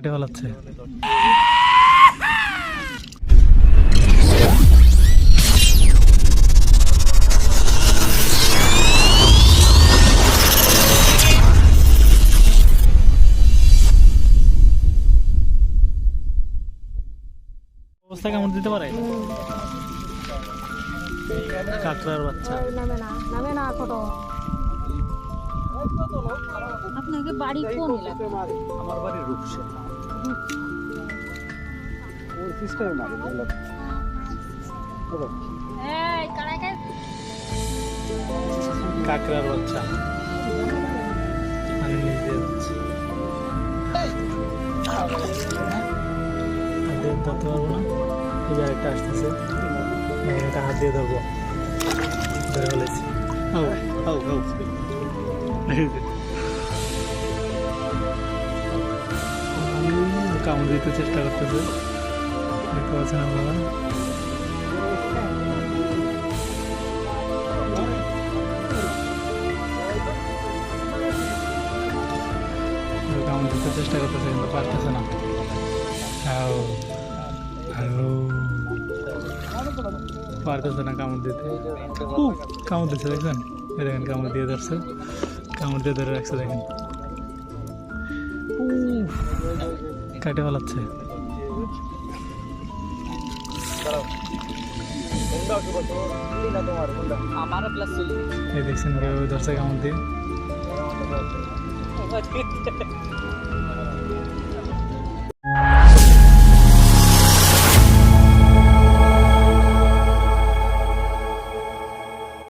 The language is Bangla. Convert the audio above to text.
এটা পালাচ্ছে অবস্থা কেমন দিতে পারে? কাকড়ার বাচ্চা। নামে না নামে না কত আপনাকে বাড়ি কোন আমার বাড়ি রূপসা ওর সিস্টার এই কারাকে কাকড়ার বাচ্চা। আমি নিজে যাচ্ছি ধরতে পারব না আসতেছে এটা হাত দিয়ে ধরবো ধরে ও ও ও কামড় দিতে চেষ্টা করতেছে দেখতে পাচ্ছেন আপনারা। কামড় দিতে চেষ্টা করতেছে কিন্তু পারতেছে না। আও। পারতেছে না কামড় দিতে। কামড় দিচ্ছে দেখছেন? দেখেন, কামড় দিয়ে ধরছে। কামড় দিয়ে ধরে রাখছে, দেখেন। কাটে পালাচ্ছে দেখছেন কেউ দর্শক আমার দিয়ে